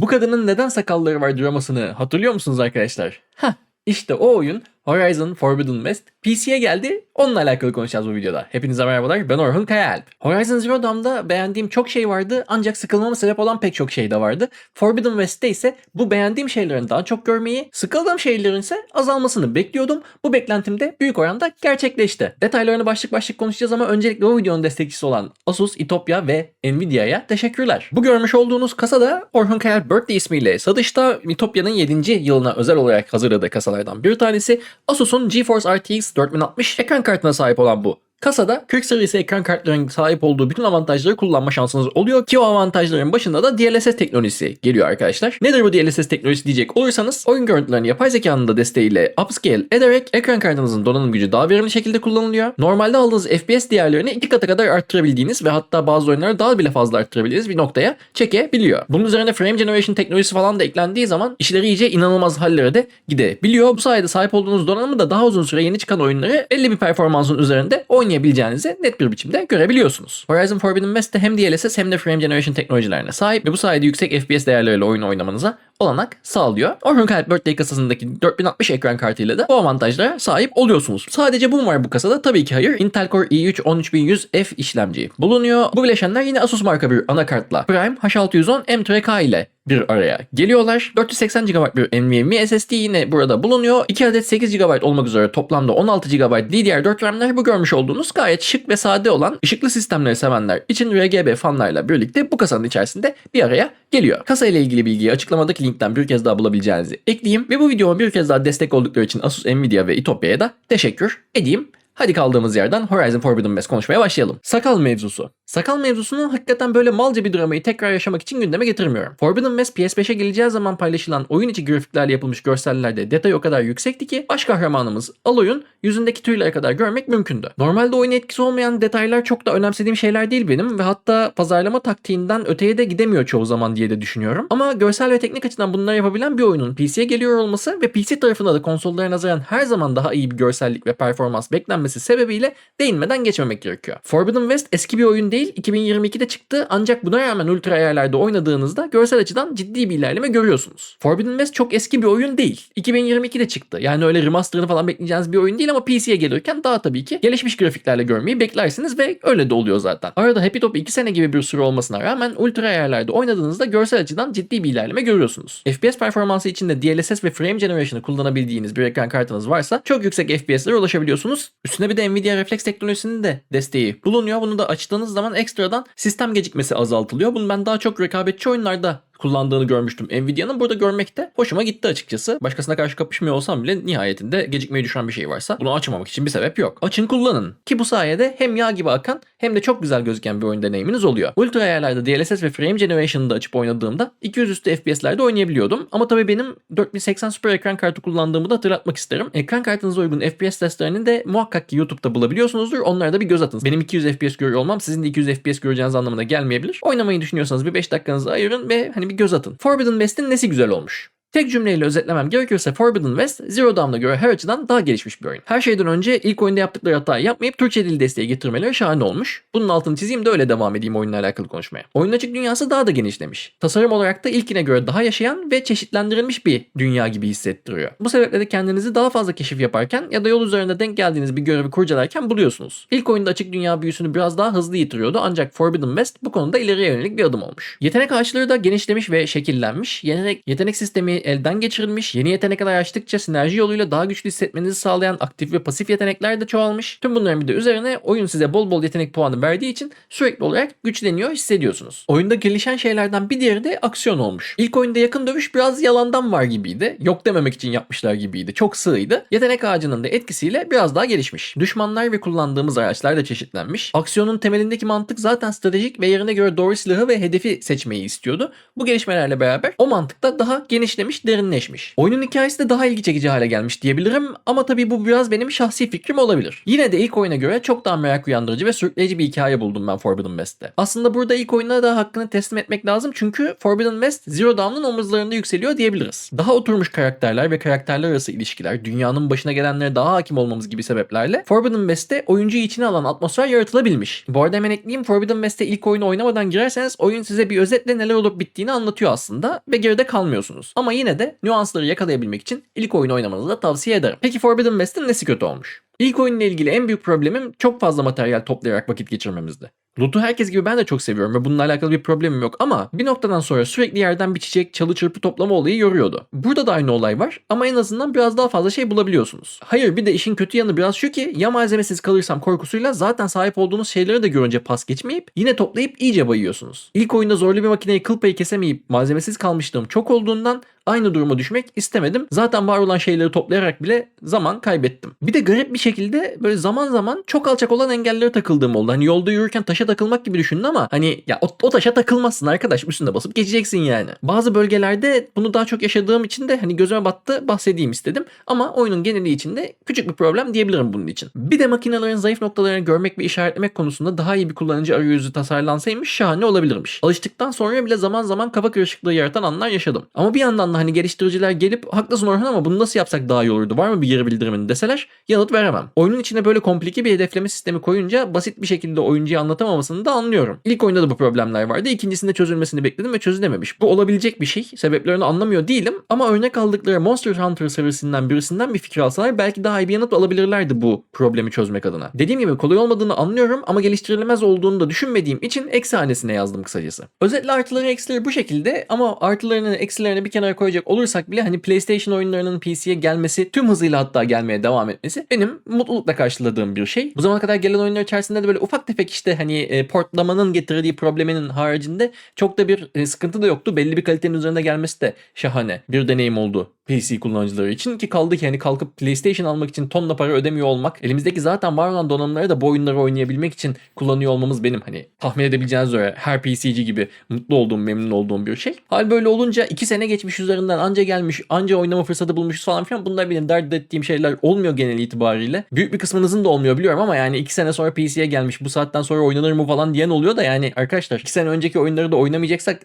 Bu kadının neden sakalları var dramasını hatırlıyor musunuz arkadaşlar? Hah işte o oyun Horizon Forbidden West PC'ye geldi. Onunla alakalı konuşacağız bu videoda. Hepinize merhabalar. Ben Orhun Kayaalp. Horizon Zero Dawn'da beğendiğim çok şey vardı ancak sıkılmama sebep olan pek çok şey de vardı. Forbidden West'te ise bu beğendiğim şeylerin daha çok görmeyi, sıkıldığım şeylerin ise azalmasını bekliyordum. Bu beklentim de büyük oranda gerçekleşti. Detaylarını başlık başlık konuşacağız ama öncelikle bu videonun destekçisi olan Asus, Itopya ve Nvidia'ya teşekkürler. Bu görmüş olduğunuz kasa da Orhun Kayaalp Birthday ismiyle satışta Itopya'nın 7. yılına özel olarak hazırladığı kasalardan bir tanesi. Asus'un GeForce RTX 4060 ekran kartına sahip olan bu. Kasada 40 serisi ekran kartlarının sahip olduğu bütün avantajları kullanma şansınız oluyor ki o avantajların başında da DLSS teknolojisi geliyor arkadaşlar. Nedir bu DLSS teknolojisi diyecek olursanız oyun görüntülerini yapay zekanın da desteğiyle upscale ederek ekran kartınızın donanım gücü daha verimli şekilde kullanılıyor. Normalde aldığınız FPS değerlerini iki kata kadar arttırabildiğiniz ve hatta bazı oyunları daha bile fazla arttırabildiğiniz bir noktaya çekebiliyor. Bunun üzerine frame generation teknolojisi falan da eklendiği zaman işleri iyice inanılmaz hallere de gidebiliyor. Bu sayede sahip olduğunuz donanımı da daha uzun süre yeni çıkan oyunları belli bir performansın üzerinde oynayabileceğinizi net bir biçimde görebiliyorsunuz. Horizon Forbidden West de hem DLSS hem de frame generation teknolojilerine sahip ve bu sayede yüksek FPS değerleriyle oyun oynamanıza olanak sağlıyor. Orhun Kayıp Birthday kasasındaki 4060 ekran kartıyla da bu avantajlara sahip oluyorsunuz. Sadece bu var bu kasada? Tabii ki hayır. Intel Core i3 13100F işlemci bulunuyor. Bu bileşenler yine Asus marka bir anakartla Prime H610 M2K ile bir araya geliyorlar. 480 GB bir NVMe SSD yine burada bulunuyor. 2 adet 8 GB olmak üzere toplamda 16 GB DDR4 RAM'ler bu görmüş olduğunuz gayet şık ve sade olan ışıklı sistemleri sevenler için RGB fanlarla birlikte bu kasanın içerisinde bir araya geliyor. Kasa ile ilgili bilgiyi açıklamadaki linkten bir kez daha bulabileceğinizi ekleyeyim ve bu videoma bir kez daha destek oldukları için Asus, Nvidia ve Itopya'ya da teşekkür edeyim. Hadi kaldığımız yerden Horizon Forbidden West konuşmaya başlayalım. Sakal mevzusu. Sakal mevzusunu hakikaten böyle malca bir dramayı tekrar yaşamak için gündeme getirmiyorum. Forbidden West PS5'e geleceği zaman paylaşılan oyun içi grafiklerle yapılmış görsellerde detay o kadar yüksekti ki baş kahramanımız Aloy'un yüzündeki tüylere kadar görmek mümkündü. Normalde oyun etkisi olmayan detaylar çok da önemsediğim şeyler değil benim ve hatta pazarlama taktiğinden öteye de gidemiyor çoğu zaman diye de düşünüyorum. Ama görsel ve teknik açıdan bunları yapabilen bir oyunun PC'ye geliyor olması ve PC tarafında da konsollara nazaran her zaman daha iyi bir görsellik ve performans beklenmesi sebebiyle değinmeden geçmemek gerekiyor. Forbidden West eski bir oyun değil, 2022'de çıktı ancak buna rağmen ultra ayarlarda oynadığınızda görsel açıdan ciddi bir ilerleme görüyorsunuz. Forbidden West çok eski bir oyun değil. 2022'de çıktı. Yani öyle remasterını falan bekleyeceğiniz bir oyun değil ama PC'ye gelirken daha tabii ki gelişmiş grafiklerle görmeyi beklersiniz ve öyle de oluyor zaten. Arada Happy Top 2 sene gibi bir süre olmasına rağmen ultra ayarlarda oynadığınızda görsel açıdan ciddi bir ilerleme görüyorsunuz. FPS performansı için de DLSS ve Frame Generation'ı kullanabildiğiniz bir ekran kartınız varsa çok yüksek FPS'lere ulaşabiliyorsunuz. Üstüne bir de Nvidia refleks teknolojisinin de desteği bulunuyor. Bunu da açtığınız zaman ekstradan sistem gecikmesi azaltılıyor. Bunu ben daha çok rekabetçi oyunlarda kullandığını görmüştüm Nvidia'nın. Burada görmek de hoşuma gitti açıkçası. Başkasına karşı kapışmıyor olsam bile nihayetinde gecikmeyi düşen bir şey varsa bunu açmamak için bir sebep yok. Açın kullanın. Ki bu sayede hem yağ gibi akan hem de çok güzel gözüken bir oyun deneyiminiz oluyor. Ultra ayarlarda DLSS ve Frame Generation'ı da açıp oynadığımda 200 üstü FPS'lerde oynayabiliyordum. Ama tabii benim 4080 Super ekran kartı kullandığımı da hatırlatmak isterim. Ekran kartınıza uygun FPS testlerini de muhakkak ki YouTube'da bulabiliyorsunuzdur. Onlara da bir göz atın. Benim 200 FPS görüyor olmam sizin de 200 FPS göreceğiniz anlamına gelmeyebilir. Oynamayı düşünüyorsanız bir 5 dakikanızı ayırın ve hani bir göz atın. Forbidden West'in nesi güzel olmuş? Tek cümleyle özetlemem gerekirse Forbidden West, Zero Dawn'a göre her açıdan daha gelişmiş bir oyun. Her şeyden önce ilk oyunda yaptıkları hatayı yapmayıp Türkçe dil desteği getirmeleri şahane olmuş. Bunun altını çizeyim de öyle devam edeyim oyunla alakalı konuşmaya. Oyunun açık dünyası daha da genişlemiş. Tasarım olarak da ilkine göre daha yaşayan ve çeşitlendirilmiş bir dünya gibi hissettiriyor. Bu sebeple de kendinizi daha fazla keşif yaparken ya da yol üzerinde denk geldiğiniz bir görevi kurcalarken buluyorsunuz. İlk oyunda açık dünya büyüsünü biraz daha hızlı yitiriyordu ancak Forbidden West bu konuda ileriye yönelik bir adım olmuş. Yetenek ağaçları da genişlemiş ve şekillenmiş. Yetenek, yetenek sistemi elden geçirilmiş Yeni yetenekler açtıkça sinerji yoluyla daha güçlü hissetmenizi sağlayan aktif ve pasif yetenekler de çoğalmış. Tüm bunların bir de üzerine oyun size bol bol yetenek puanı verdiği için sürekli olarak güçleniyor hissediyorsunuz. Oyunda gelişen şeylerden bir diğeri de aksiyon olmuş. İlk oyunda yakın dövüş biraz yalandan var gibiydi. Yok dememek için yapmışlar gibiydi. Çok sığıydı. Yetenek ağacının da etkisiyle biraz daha gelişmiş. Düşmanlar ve kullandığımız araçlar da çeşitlenmiş. Aksiyonun temelindeki mantık zaten stratejik ve yerine göre doğru silahı ve hedefi seçmeyi istiyordu. Bu gelişmelerle beraber o mantık da daha genişlemiş gelmiş, derinleşmiş. Oyunun hikayesi de daha ilgi çekici hale gelmiş diyebilirim ama tabii bu biraz benim şahsi fikrim olabilir. Yine de ilk oyuna göre çok daha merak uyandırıcı ve sürükleyici bir hikaye buldum ben Forbidden West'te. Aslında burada ilk oyuna da hakkını teslim etmek lazım çünkü Forbidden West Zero Dawn'un omuzlarında yükseliyor diyebiliriz. Daha oturmuş karakterler ve karakterler arası ilişkiler, dünyanın başına gelenlere daha hakim olmamız gibi sebeplerle Forbidden West'te oyuncuyu içine alan atmosfer yaratılabilmiş. Bu arada hemen ekleyeyim Forbidden West'te ilk oyunu oynamadan girerseniz oyun size bir özetle neler olup bittiğini anlatıyor aslında ve geride kalmıyorsunuz. Ama yine de nüansları yakalayabilmek için ilk oyunu oynamanızı da tavsiye ederim. Peki Forbidden West'in nesi kötü olmuş? İlk oyunla ilgili en büyük problemim çok fazla materyal toplayarak vakit geçirmemizdi. Loot'u herkes gibi ben de çok seviyorum ve bununla alakalı bir problemim yok ama bir noktadan sonra sürekli yerden bir çiçek, çalı çırpı toplama olayı yoruyordu. Burada da aynı olay var ama en azından biraz daha fazla şey bulabiliyorsunuz. Hayır bir de işin kötü yanı biraz şu ki ya malzemesiz kalırsam korkusuyla zaten sahip olduğunuz şeyleri de görünce pas geçmeyip yine toplayıp iyice bayıyorsunuz. İlk oyunda zorlu bir makineyi kıl payı kesemeyip malzemesiz kalmışlığım çok olduğundan aynı duruma düşmek istemedim. Zaten var olan şeyleri toplayarak bile zaman kaybettim. Bir de garip bir şekilde böyle zaman zaman çok alçak olan engellere takıldığım oldu. Hani yolda yürürken taşa takılmak gibi düşünün ama hani ya o, o taşa takılmazsın arkadaş üstünde basıp geçeceksin yani. Bazı bölgelerde bunu daha çok yaşadığım için de hani gözüme battı bahsedeyim istedim. Ama oyunun geneli içinde küçük bir problem diyebilirim bunun için. Bir de makinelerin zayıf noktalarını görmek ve işaretlemek konusunda daha iyi bir kullanıcı arayüzü tasarlansaymış şahane olabilirmiş. Alıştıktan sonra bile zaman zaman kafa karışıklığı yaratan anlar yaşadım. Ama bir yandan da hani geliştiriciler gelip haklısın Orhan ama bunu nasıl yapsak daha iyi olurdu var mı bir geri bildirimini deseler yanıt veremem. Oyunun içine böyle komplike bir hedefleme sistemi koyunca basit bir şekilde oyuncuya anlatamamasını da anlıyorum. İlk oyunda da bu problemler vardı. İkincisinde çözülmesini bekledim ve çözülememiş. Bu olabilecek bir şey. Sebeplerini anlamıyor değilim ama örnek aldıkları Monster Hunter serisinden birisinden bir fikir alsalar belki daha iyi bir yanıt alabilirlerdi bu problemi çözmek adına. Dediğim gibi kolay olmadığını anlıyorum ama geliştirilemez olduğunu da düşünmediğim için eksi hanesine yazdım kısacası. Özetle artıları eksileri bu şekilde ama artılarını eksilerini bir kenara koyacak olursak bile hani PlayStation oyunlarının PC'ye gelmesi tüm hızıyla hatta gelmeye devam etmesi benim mutlulukla karşıladığım bir şey. Bu zamana kadar gelen oyunlar içerisinde de böyle ufak tefek işte hani e, portlamanın getirdiği probleminin haricinde çok da bir e, sıkıntı da yoktu. Belli bir kalitenin üzerinde gelmesi de şahane bir deneyim oldu PC kullanıcıları için ki kaldı ki hani kalkıp PlayStation almak için tonla para ödemiyor olmak elimizdeki zaten var olan donanımları da bu oyunları oynayabilmek için kullanıyor olmamız benim hani tahmin edebileceğiniz üzere her PC'ci gibi mutlu olduğum memnun olduğum bir şey. Hal böyle olunca 2 sene geçmiş üzerinden anca gelmiş anca oynama fırsatı bulmuşuz falan filan bunlar benim dert ettiğim şeyler olmuyor genel itibariyle. Büyük bir kısmınızın da olmuyor biliyorum ama yani 2 sene sonra PC'ye gelmiş bu saatten sonra oynanır mı falan diyen oluyor da yani arkadaşlar 2 sene önceki oyunları da oynamayacaksak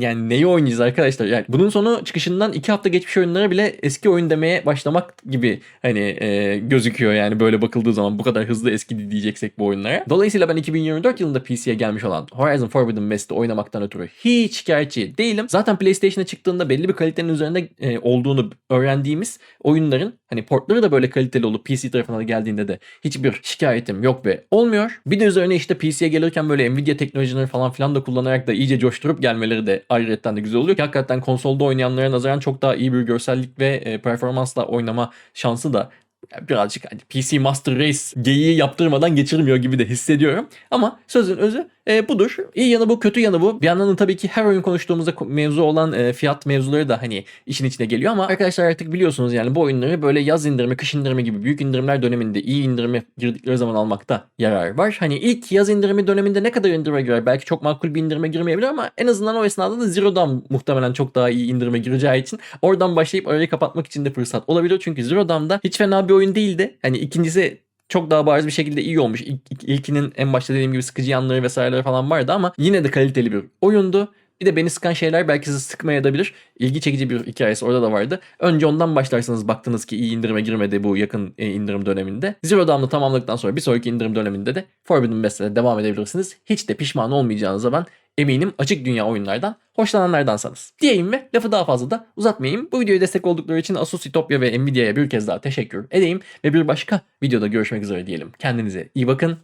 yani neyi oynayacağız arkadaşlar yani bunun sonu çıkışından 2 hafta geçmiş oyunlara bile eski oyun demeye başlamak gibi hani e, gözüküyor yani böyle bakıldığı zaman bu kadar hızlı eski diyeceksek bu oyunlara. Dolayısıyla ben 2024 yılında PC'ye gelmiş olan Horizon Forbidden West'i oynamaktan ötürü hiç şikayetçi değilim. Zaten PlayStation'a çıktığında belli bir kalitenin üzerinde e, olduğunu öğrendiğimiz oyunların hani portları da böyle kaliteli olup PC tarafına geldiğinde de hiçbir şikayetim yok ve olmuyor. Bir de üzerine işte PC'ye gelirken böyle Nvidia teknolojileri falan filan da kullanarak da iyice coşturup gelmeleri de ayrıyetten de güzel oluyor ki hakikaten konsolda oynayanlara nazaran çok daha iyi bir görsellik ve e, performansla oynama şansı da birazcık hani PC Master Race geyiği yaptırmadan geçirmiyor gibi de hissediyorum. Ama sözün özü e, budur. İyi yanı bu, kötü yanı bu. Bir yandan da tabii ki her oyun konuştuğumuzda ko- mevzu olan e, fiyat mevzuları da hani işin içine geliyor ama arkadaşlar artık biliyorsunuz yani bu oyunları böyle yaz indirimi, kış indirimi gibi büyük indirimler döneminde iyi indirime girdikleri zaman almakta yarar var. Hani ilk yaz indirimi döneminde ne kadar indirime girer? Belki çok makul bir indirime girmeyebilir ama en azından o esnada da Zero'dan muhtemelen çok daha iyi indirime gireceği için oradan başlayıp arayı kapatmak için de fırsat olabilir. Çünkü Zero'dan hiç fena bir oyun değildi. Hani ikincisi çok daha bariz bir şekilde iyi olmuş. İlk, ilk- ilkinin en başta dediğim gibi sıkıcı yanları vesaireleri falan vardı ama yine de kaliteli bir oyundu. Bir de beni sıkan şeyler belki sizi sıkmayabilir. İlgi çekici bir hikayesi orada da vardı. Önce ondan başlarsanız baktınız ki iyi indirime girmedi bu yakın e, indirim döneminde. Zero Dawn'ı tamamladıktan sonra bir sonraki indirim döneminde de Forbidden West'e devam edebilirsiniz. Hiç de pişman olmayacağınıza ben eminim açık dünya oyunlardan hoşlananlardansanız. Diyeyim ve lafı daha fazla da uzatmayayım. Bu videoya destek oldukları için Asus, Itopya ve Nvidia'ya bir kez daha teşekkür edeyim. Ve bir başka videoda görüşmek üzere diyelim. Kendinize iyi bakın.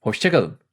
Hoşçakalın.